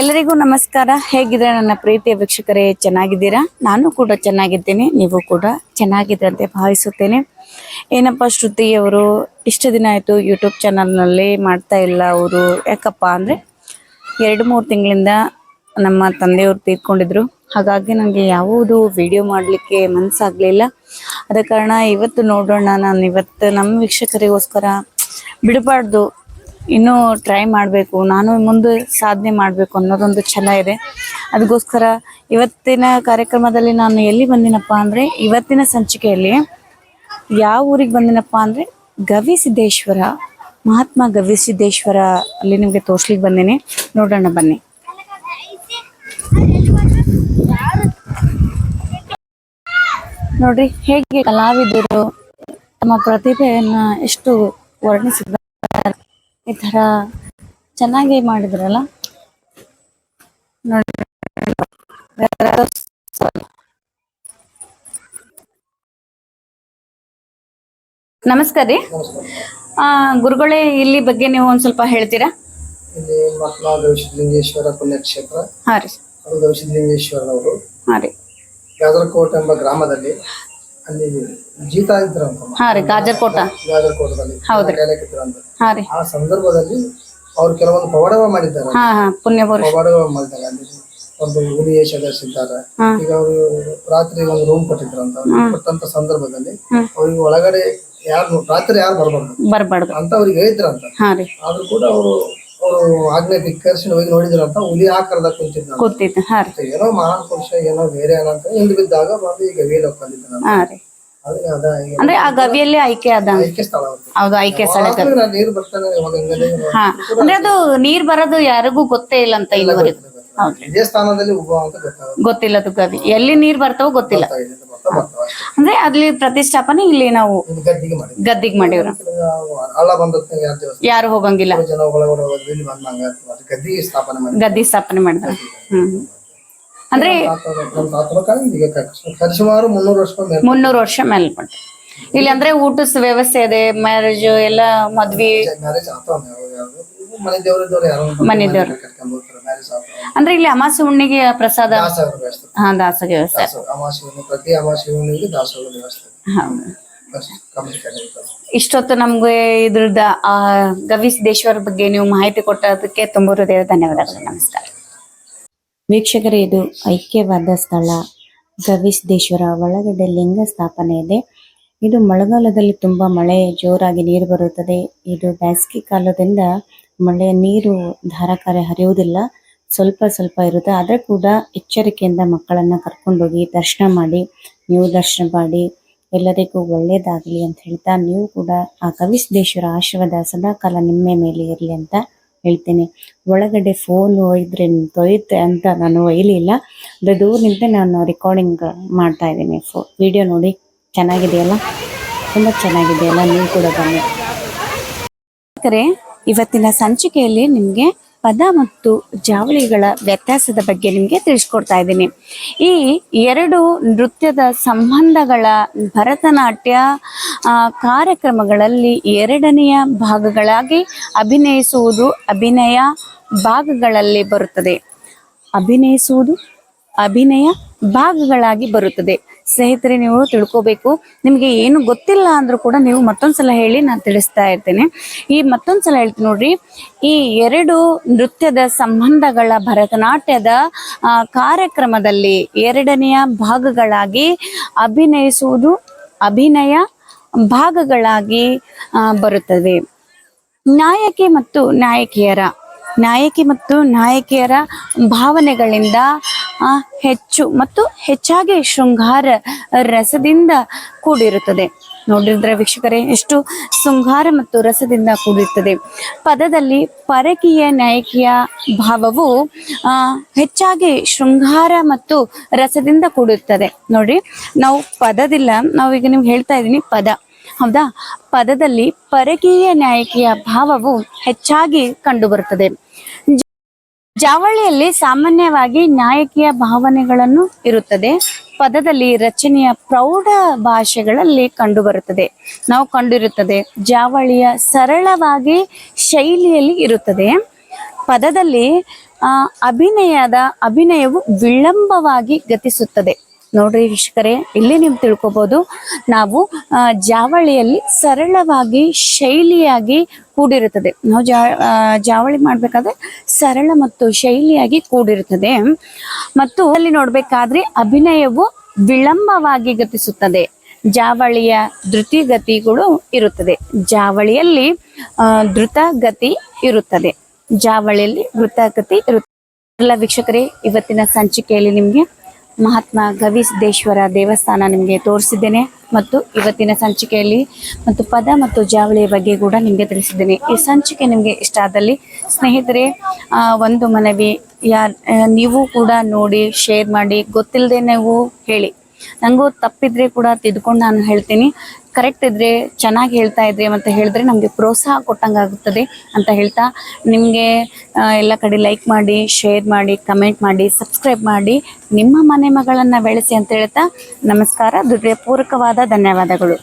ಎಲ್ಲರಿಗೂ ನಮಸ್ಕಾರ. ಹೇಗಿದೆ ನನ್ನ ಪ್ರೀತಿಯ ವೀಕ್ಷಕರೇ? ಚೆನ್ನಾಗಿದ್ದೀರಾ? ನಾನು ಕೂಡ ಚೆನ್ನಾಗಿದ್ದೇನೆ. ನೀವು ಕೂಡ ಚೆನ್ನಾಗಿದೆ ಅಂತ ಭಾವಿಸುತ್ತೇನೆ. ಏನಪ್ಪ ಶ್ರುತಿ ಅವರು, ಇಷ್ಟು ದಿನ ಆಯಿತು ಯೂಟ್ಯೂಬ್ ಚಾನಲ್ನಲ್ಲಿ ಮಾಡ್ತಾ ಇಲ್ಲ ಅವರು. ಯಾಕಪ್ಪ ಅಂದರೆ ಎರಡು ಮೂರು ತಿಂಗಳಿಂದ ನಮ್ಮ ತಂದೆಯವರು ತೀರ್ಕೊಂಡಿದ್ರು. ಹಾಗಾಗಿ ನನಗೆ ಯಾವುದು ವಿಡಿಯೋ ಮಾಡಲಿಕ್ಕೆ ಮನಸ್ಸಾಗಲಿಲ್ಲ ಅದ ಕಾರಣ ಇವತ್ತು ನೋಡೋಣ. ನಾನು ಇವತ್ತು ನಮ್ಮ ವೀಕ್ಷಕರಿಗೋಸ್ಕರ ಬಿಡಬಾರ್ದು. ಇನ್ನೂ ಟ್ರೈ ಮಾಡಬೇಕು, ನಾನು ಮುಂದೆ ಸಾಧನೆ ಮಾಡಬೇಕು ಅನ್ನೋದೊಂದು ಛಲ ಇದೆ. ಅದಕ್ಕೋಸ್ಕರ ಇವತ್ತಿನ ಕಾರ್ಯಕ್ರಮದಲ್ಲಿ ನಾನು ಎಲ್ಲಿ ಬಂದಿನಪ್ಪ ಅಂದರೆ, ಇವತ್ತಿನ ಸಂಚಿಕೆಯಲ್ಲಿ ಯಾವ ಊರಿಗೆ ಬಂದಿನಪ್ಪ ಅಂದರೆ ಗವಿಸಿದ್ದೇಶ್ವರ ಮಹಾತ್ಮ ಗವಿಸಿದ್ದೇಶ್ವರ ಅಲ್ಲಿ ನಿಮಗೆ ತೋರ್ಸ್ಲಿಕ್ಕೆ ಬಂದೀನಿ. ನೋಡೋಣ ಬನ್ನಿ. ನೋಡ್ರಿ, ಹೇಗೆ ಕಲಾವಿದರು ತಮ್ಮ ಪ್ರತಿಭೆಯನ್ನು ಎಷ್ಟು ವರ್ಣಿಸಿದ್ದಾರೆ ಈ ತರ ಚೆನ್ನಾಗಿ ಮಾಡಿದ್ರಲ್ಲ? ನಮಸ್ಕಾರ ರೀ. ಆ, ಗುರುಗಳೇ ಇಲ್ಲಿ ಬಗ್ಗೆ ನೀವು ಒಂದ್ ಸ್ವಲ್ಪ ಹೇಳ್ತೀರಾ? ಇಲ್ಲಿ ಪುಣ್ಯಕ್ಷೇತ್ರ. ರೀ. ಅದು ಗವಿಸಿದ್ಧಲಿಂಗೇಶ್ವರನವರು ಹಾ ರೀ. ಗಾಜರಕೋಟೆ ಎಂಬ ಗ್ರಾಮದಲ್ಲಿ ಅಲ್ಲಿ ಜೀತಾ ಇದ್ರಂತ ಹಾ ರೀ ಗಾಜರ್ಕೋಟ ಗಾಜರ್ಕೋಟದಲ್ಲಿ ಹೌದ್ರಿ. ಕಾಯಲಿಕ್ಕಿದ್ರಂತ ಹಾ ರೀ. ಆ ಸಂದರ್ಭದಲ್ಲಿ ಅವ್ರು ಕೆಲವೊಂದು ಪವಾಡಗಳು ಮಾಡಿದ್ದಾರೆ. ಹಾ ಹಾ ಪುಣ್ಯ ಪುರುಷ. ಪವಾಡಗಳು ಮಾಡಿದ್ದಾರೆ. ಅಲ್ಲಿ ಒಂದು ಧರಿಸಿದ್ದಾರೆ. ಹಾ. ಈಗ ಅವರು ರಾತ್ರಿ ಒಂದು ರೂಮ್ ಕೊಟ್ಟಿದ್ರಂತ ಕೊಟ್ಟಂತ ಸಂದರ್ಭದಲ್ಲಿ. ಅವ್ರಿಗೆ ಒಳಗಡೆ ಯಾರು ರಾತ್ರಿ ಯಾರು ಬರಬಾರ್ದು. ಬರ್ಬಾರ್ದು. ಅಂತ ಅವ್ರಿಗೆ ಹೇಳಿದ್ರಂತ ಹಾ ರೀ. ಆದ್ರೂ ಕೂಡ ಅವರು ಅವರು ಕರ್ಸಿ ಹೋಗಿ ನೋಡಿದ್ರಂತ ಹುಲಿ ಆಕರದ ಕುಂತಿದ್ದ ಹಾ ರೀ. ಏನೋ ಮಹಾನ್ ಪುರುಷ ಏನೋ ಬೇರೆ ಏನಂತ ಹಿಂದ್ ಬಿದ್ದಾಗ ಬಂದು ಈಗ ವೀಲ್ ಹೋಗ್ಕೊಂಡಿದ್ದ ಹಾ ರೀ. ಅದಕ್ಕೆ ಅದ ಈಗ ಅಂದ್ರೆ ಆ ಗವಿಯಲ್ಲಿ ಆಯ್ಕೆ ಅದ. ಸ್ಥಳ. ಹೌದು ಆಯ್ಕೆ ಸ್ಥಳ ಯಾವಾಗ್ಲೂ ನಾನು ನೀರು ಬರ್ತಾನೆ ಇವಾಗ ಹಿಂಗದೆ ಹಾ ಅಂದ್ರೆ ಅದು ನೀರ್ ಬರೋದು ಯಾರಿಗೂ ಗೊತ್ತೇ ಇಲ್ಲ ಅಂತ ಇದುವರೆಗೂ. ಹೌದ್ರಿ. ಇದೇ ಸ್ಥಾನದಲ್ಲಿ ಉಭ ಅಂತ ಗೊತ್ತಾಗುತ್ತೆ. ಗೊತ್ತಿಲ್ಲ ಅದು ಗವಿ. ಎಲ್ಲಿ ನೀರ್ ಬರ್ತಾವೋ ಗೊತ್ತಿಲ್ಲ. ಅಂದ್ರೆ ಅಲ್ಲಿ ಪ್ರತಿಷ್ಠಾಪನೆ ಇಲ್ಲಿ ನಾವು ಗದ್ದಿಗೆ ಮಾಡಿ ಗದ್ದಿಗ್ ಮಾಡಿವ್ರು. ಹಳ್ಳ ಬಂದತ್ತ ಯಾರು ಹೋಗಂಗಿಲ್ಲ. ಜನ ಒಳಗಡೆ ಹೋಗೋದು ಇಲ್ಲಿ ಬಂದಂಗ ಗದ್ದಿಗೆ ಸ್ಥಾಪನೆ ಮಾಡಿ ಗದ್ದಿ ಸ್ಥಾಪನೆ ಮಾಡಿದ್ರ. ಹ್ಮ್ ಅಂದ್ರೆ ಮುನ್ನೂರು ವರ್ಷ ಮೇಲೆ ಮುನ್ನೂರು ವರ್ಷ ಮೇಲ್ಪಟ್ಟು ಇಲ್ಲಿ ಅಂದ್ರೆ ಊಟದ ವ್ಯವಸ್ಥೆ ಇದೆ ಮ್ಯಾರೇಜ್ ಎಲ್ಲ ಮದ್ವಿ. ಮನೆ ದೇವ್ರು. ಅಂದ್ರೆ ಇಲ್ಲಿ ಅಮಾಸೆ ಹುಣ್ಣಿಗೆ ಪ್ರಸಾದ ಹಾ ದಾಸೋಹ ವ್ಯವಸ್ಥೆ ಅಮಾವಾಸ್ಯೆ ಪ್ರತಿ ದಾಸೋಹ ವ್ಯವಸ್ಥೆ ಹೌದು. ಇಷ್ಟೊತ್ತು ನಮ್ಗೆ ಇದ್ರದ ಗವಿ ಸಿದ್ದೇಶ್ವರ ಬಗ್ಗೆ ನೀವು ಮಾಹಿತಿ ಕೊಟ್ಟದಕ್ಕೆ ತುಂಬ ಹೃದಯದ ಧನ್ಯವಾದಗಳು. ನಮಸ್ಕಾರ. ವೀಕ್ಷಕರೇ ಇದು ಐಕ್ಯವಾದ ಸ್ಥಳ. ಗವಿಸಿದ್ದೇಶ್ವರ ಒಳಗಡೆ ಲಿಂಗ ಸ್ಥಾಪನೆ ಇದೆ. ಇದು ಮಳೆಗಾಲದಲ್ಲಿ ತುಂಬಾ ಮಳೆ ಜೋರಾಗಿ ನೀರು ಬರುತ್ತದೆ. ಇದು ಬೇಸಿಗೆ ಕಾಲದಿಂದ ಮಳೆಯ ನೀರು ಧಾರಾಕಾರ ಹರಿಯುವುದಿಲ್ಲ. ಸ್ವಲ್ಪ ಸ್ವಲ್ಪ ಇರುತ್ತೆ. ಆದರೆ ಕೂಡ ಎಚ್ಚರಿಕೆಯಿಂದ ಮಕ್ಕಳನ್ನ ಕರ್ಕೊಂಡೋಗಿ ದರ್ಶನ ಮಾಡಿ, ನೀವು ದರ್ಶನ ಮಾಡಿ, ಎಲ್ಲರಿಗೂ ಒಳ್ಳೆಯದಾಗಲಿ ಅಂತ ಹೇಳ್ತಾ ನೀವು ಕೂಡ ಆ ಕವಿಸಿದ್ದೇಶ್ವರ ಆಶೀರ್ವಾದ ಸದಾಕಾಲ ನಿಮ್ಮ ಮೇಲೆ ಇರಲಿ ಅಂತ ಹೇಳ್ತೀನಿ. ಒಳಗಡೆ ಫೋನ್ ಒಯ್ದ್ರೆ ತೊಯ್ತೆ ಅಂತ ನಾನು ಒಯ್ಲಿಲ್ಲ ಅದು ದೂರ ನಿಂತೆ ನಾನು ರೆಕಾರ್ಡಿಂಗ್ ಮಾಡ್ತಾ ಇದ್ದೀನಿ. ಫೋ ವಿಡಿಯೋ ನೋಡಿ. ಚೆನ್ನಾಗಿದೆಯಲ್ಲ? ತುಂಬ ಚೆನ್ನಾಗಿದೆಯಲ್ಲ? ನೀವು ಕೂಡ ಬನ್ನಿ. ಇವತ್ತಿನ ಸಂಚಿಕೆಯಲ್ಲಿ ನಿಮಗೆ ಪದ ಮತ್ತು ಜಾವಳಿಗಳ ವ್ಯತ್ಯಾಸದ ಬಗ್ಗೆ ನಿಮಗೆ ತಿಳಿಸ್ಕೊಡ್ತಾ ಇದ್ದೀನಿ. ಈ ಎರಡು ನೃತ್ಯದ ಸಂಬಂಧಗಳ ಭರತನಾಟ್ಯ ಕಾರ್ಯಕ್ರಮಗಳಲ್ಲಿ ಎರಡನೆಯ ಭಾಗಗಳಾಗಿ ಅಭಿನಯಿಸುವುದು ಅಭಿನಯ ಭಾಗಗಳಲ್ಲಿ ಬರುತ್ತದೆ. ಅಭಿನಯಿಸುವುದು, ಅಭಿನಯ ಭಾಗಗಳಾಗಿ ಬರುತ್ತದೆ. ಸ್ನೇಹಿತರೆ, ನೀವು ತಿಳ್ಕೋಬೇಕು. ನಿಮಗೆ ಏನು ಗೊತ್ತಿಲ್ಲ ಅಂದ್ರೂ ಕೂಡ ನೀವು ಮತ್ತೊಂದ್ಸಲ ಹೇಳಿ ನಾನು ತಿಳಿಸ್ತಾ ಇರ್ತೇನೆ. ಈ ಮತ್ತೊಂದ್ಸಲ ಹೇಳ್ತೀನಿ ನೋಡ್ರಿ. ಈ ಎರಡು ನೃತ್ಯದ ಸಂಬಂಧಗಳ ಭರತನಾಟ್ಯದ ಕಾರ್ಯಕ್ರಮದಲ್ಲಿ ಎರಡನೆಯ ಭಾಗಗಳಾಗಿ ಅಭಿನಯಿಸುವುದು, ಅಭಿನಯ ಭಾಗಗಳಾಗಿ ಬರುತ್ತದೆ. ನಾಯಕಿ ಮತ್ತು ನಾಯಕಿಯರ ನಾಯಕಿ ಮತ್ತು ನಾಯಕಿಯರ ಭಾವನೆಗಳಿಂದ ಹೆಚ್ಚು ಮತ್ತು ಹೆಚ್ಚಾಗಿ ಶೃಂಗಾರ ರಸದಿಂದ ಕೂಡಿರುತ್ತದೆ. ನೋಡಿದ್ರೆ ವೀಕ್ಷಕರೇ, ಎಷ್ಟು ಶೃಂಗಾರ ಮತ್ತು ರಸದಿಂದ ಕೂಡಿರುತ್ತದೆ. ಪದದಲ್ಲಿ ಪರಕೀಯ ನಾಯಕಿಯ ಭಾವವು ಹೆಚ್ಚಾಗಿ ಶೃಂಗಾರ ಮತ್ತು ರಸದಿಂದ ಕೂಡಿರುತ್ತದೆ. ನೋಡಿ, ನಾವು ಪದದಿಲ್ಲ, ನಾವೀಗ ನಿಮ್ಗೆ ಹೇಳ್ತಾ ಇದ್ದೀನಿ ಪದ. ಹೌದಾ? ಪದದಲ್ಲಿ ಪರಕೀಯ ನಾಯಕಿಯ ಭಾವವು ಹೆಚ್ಚಾಗಿ ಕಂಡುಬರುತ್ತದೆ. ಜಾವಳಿಯಲ್ಲಿ ಸಾಮಾನ್ಯವಾಗಿ ನಾಯಕಿಯ ಭಾವನೆಗಳನ್ನು ಇರುತ್ತದೆ. ಪದದಲ್ಲಿ ರಚನೆಯ ಪ್ರೌಢ ಭಾಷೆಗಳಲ್ಲಿ ಕಂಡುಬರುತ್ತದೆ. ನಾವು ಕಂಡಿರುತ್ತದೆ, ಜಾವಳಿಯ ಸರಳವಾಗಿ ಶೈಲಿಯಲ್ಲಿ ಇರುತ್ತದೆ. ಪದದಲ್ಲಿ ಅಭಿನಯದ, ಅಭಿನಯವು ವಿಳಂಬವಾಗಿ ಗತಿಸುತ್ತದೆ. ನೋಡ್ರಿ ವೀಕ್ಷಕರೇ, ಇಲ್ಲಿ ನೀವು ತಿಳ್ಕೊಬಹುದು ನಾವು ಜಾವಳಿಯಲ್ಲಿ ಸರಳವಾಗಿ ಶೈಲಿಯಾಗಿ ಕೂಡಿರುತ್ತದೆ. ನಾವು ಜಾವಳಿ ಮಾಡ್ಬೇಕಾದ್ರೆ ಸರಳ ಮತ್ತು ಶೈಲಿಯಾಗಿ ಕೂಡಿರುತ್ತದೆ. ಮತ್ತು ಅಲ್ಲಿ ನೋಡ್ಬೇಕಾದ್ರೆ ಅಭಿನಯವು ವಿಳಂಬವಾಗಿ ಗತಿಸುತ್ತದೆ. ಜಾವಳಿಯ ಧೃತಿಗತಿಗಳು ಇರುತ್ತದೆ. ಜಾವಳಿಯಲ್ಲಿ ಧೃತಗತಿ ಇರುತ್ತದೆ. ಜಾವಳಿಯಲ್ಲಿ ಧೃತಗತಿ ಇರುತ್ತದೆ. ಎಲ್ಲ ವೀಕ್ಷಕರೇ, ಇವತ್ತಿನ ಸಂಚಿಕೆಯಲ್ಲಿ ನಿಮಗೆ ಮಹಾತ್ಮ ಗವಿಸಿದ್ದೇಶ್ವರ ದೇವಸ್ಥಾನ ನಿಮಗೆ ತೋರಿಸಿದ್ದೇನೆ ಮತ್ತು ಇವತ್ತಿನ ಸಂಚಿಕೆಯಲ್ಲಿ ಮತ್ತು ಪದ ಮತ್ತು ಜಾವಳಿಯ ಬಗ್ಗೆ ಕೂಡ ನಿಮಗೆ ತಿಳಿಸಿದ್ದೇನೆ. ಈ ಸಂಚಿಕೆ ನಿಮಗೆ ಇಷ್ಟ ಆದಲ್ಲಿ ಸ್ನೇಹಿತರೆ ಒಂದು ಮನವಿ, ಯಾ ನೀವು ಕೂಡ ನೋಡಿ ಶೇರ್ ಮಾಡಿ ಗೊತ್ತಿಲ್ಲದೆ ನೀವು ಹೇಳಿ. ನನಗೂ ತಪ್ಪಿದ್ರೆ ಕೂಡ ತಿದ್ಕೊಂಡು ನಾನು ಹೇಳ್ತೀನಿ. ಕರೆಕ್ಟ್ ಇದ್ರೆ, ಚೆನ್ನಾಗಿ ಹೇಳ್ತಾ ಇದ್ರೆ ಮತ್ತೆ ಹೇಳಿದ್ರೆ ನಮಗೆ ಪ್ರೋತ್ಸಾಹ ಕೊಟ್ಟಂಗಾಗುತ್ತದೆ ಅಂತ ಹೇಳ್ತಾ ನಿಮಗೆ ಎಲ್ಲ ಕಡೆ ಲೈಕ್ ಮಾಡಿ ಶೇರ್ ಮಾಡಿ ಕಮೆಂಟ್ ಮಾಡಿ ಸಬ್ಸ್ಕ್ರೈಬ್ ಮಾಡಿ ನಿಮ್ಮ ಮನೆ ಮಗಳನ್ನು ಬೆಳೆಸಿ ಅಂತ ಹೇಳ್ತಾ ನಮಸ್ಕಾರ. ಹೃದಯಪೂರ್ವಕವಾದ ಧನ್ಯವಾದಗಳು.